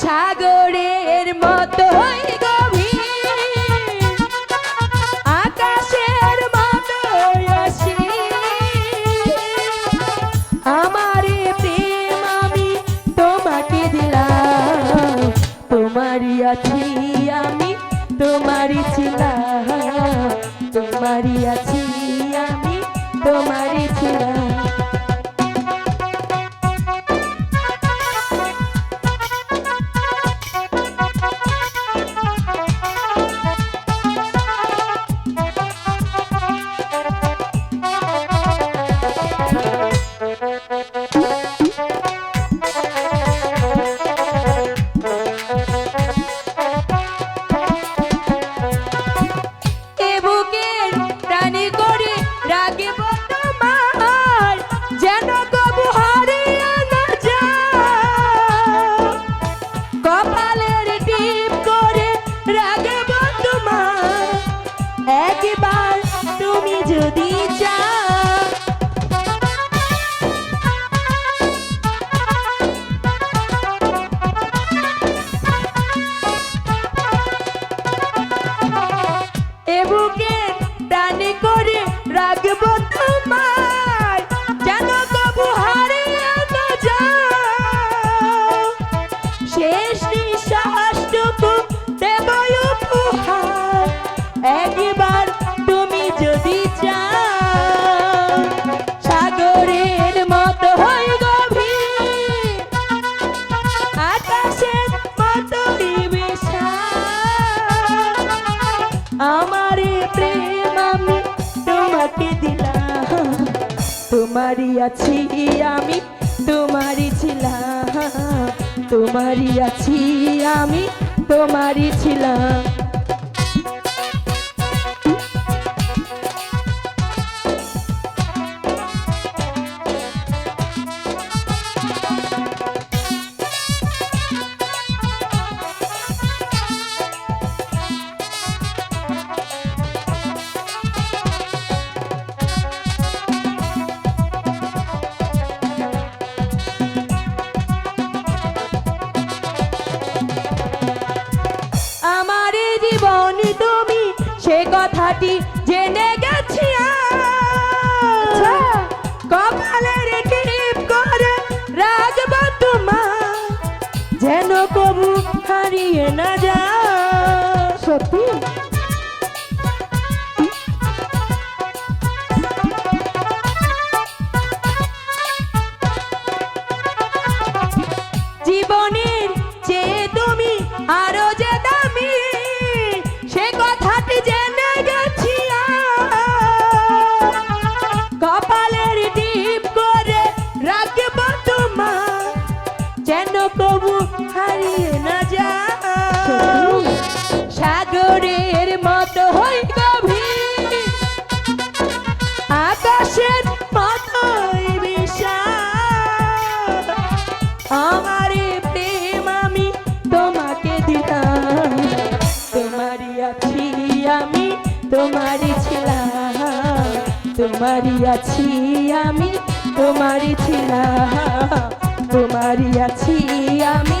সাগরের মতোই তোমারই আছি আমি তোমারই ছিলাম তোমারই আছি আমি তোমারই ছিলাম। তোমাকে দিলাম। তোমারই আছি আমি তোমারই ছিলাম। তোমারই আছি আমি তোমারই ছিলাম। জীবন তুমি, সে কথাটি জেনে গেছি আজ। কপালের টিপ করে রাখব তোমার যেন কবু হারিয়ে না যা সত্যি? সাগরের মতো হই গভীর আকাশের বিশাল। আমার প্রেম আমি তোমাকে দিলাম। তোমারই আছি আমি তোমারই ছিলাম। তোমারই আছি আমি তোমারই ছিলাম। তোমারই আছি আমি